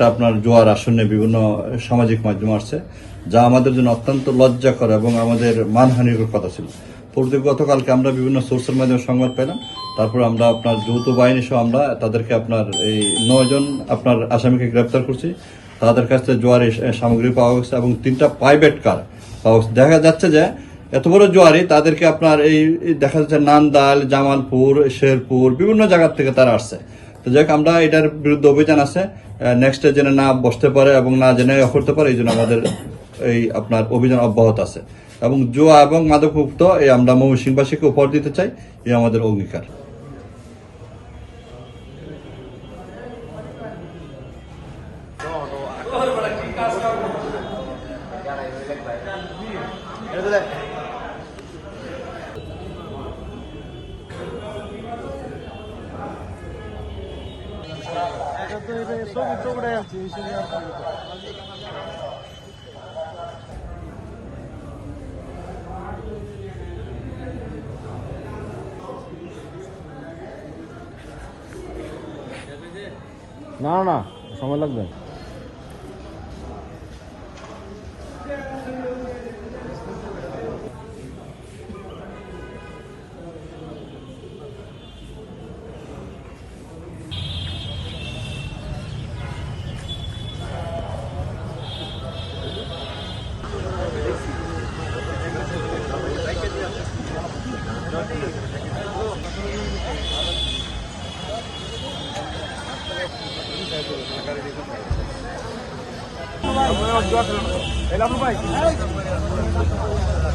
একটা আপনার জোয়ার আসনে বিভিন্ন সামাজিক মাধ্যম আসছে, যা আমাদের জন্য অত্যন্ত লজ্জাকর এবং আমাদের মানহানির কথা ছিল। পূর্বে গতকালকে আমরা বিভিন্ন সোর্সের মাধ্যমে সংবাদ পেলাম। তারপর আমরা আপনার যৌথ বাহিনী সহ আমরা তাদেরকে আপনার এই নয়জন আপনার আসামিকে গ্রেপ্তার করছি। তাদের কাছ থেকে জোয়ারি সামগ্রী পাওয়া গেছে এবং তিনটা প্রাইভেট কার পাওয়া গেছে। দেখা যাচ্ছে যে এত বড় জোয়ারি তাদেরকে আপনার এই দেখা যাচ্ছে নান্দাল, জামালপুর, শেরপুর, বিভিন্ন জায়গার থেকে তারা আসছে। তো যাই হোক, আমরা এটার বিরুদ্ধে অভিযান আছে। নেক্সটে যেন না বসতে পারে এবং না জেনে করতে পারে, এই জন্য আমাদের এই আপনার অভিযান অব্যাহত আছে। এবং জুয়া এবং মাদকমুক্ত এই আমরা ময়মনসিংহবাসীকে উপহার দিতে চাই এই আমাদের অঙ্গীকার। না না সময় লাগবে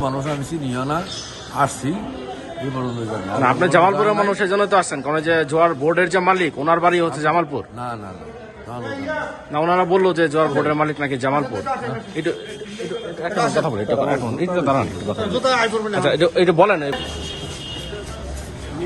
মানুষ আমি চিনিও না আসছি। আপনি জামালপুরের মানুষের জন্য তো আসছেন। কারণ যে জোয়ার বোর্ডের যে মালিক ওনার বাড়ি হচ্ছে জামালপুর। না না না ওনারা বলল যে জোয়ার বোর্ডের মালিক নাকি জামালপুর। একটা কথা বলি একটু দাঁড়ান, বলি। আচ্ছা বলেন এই-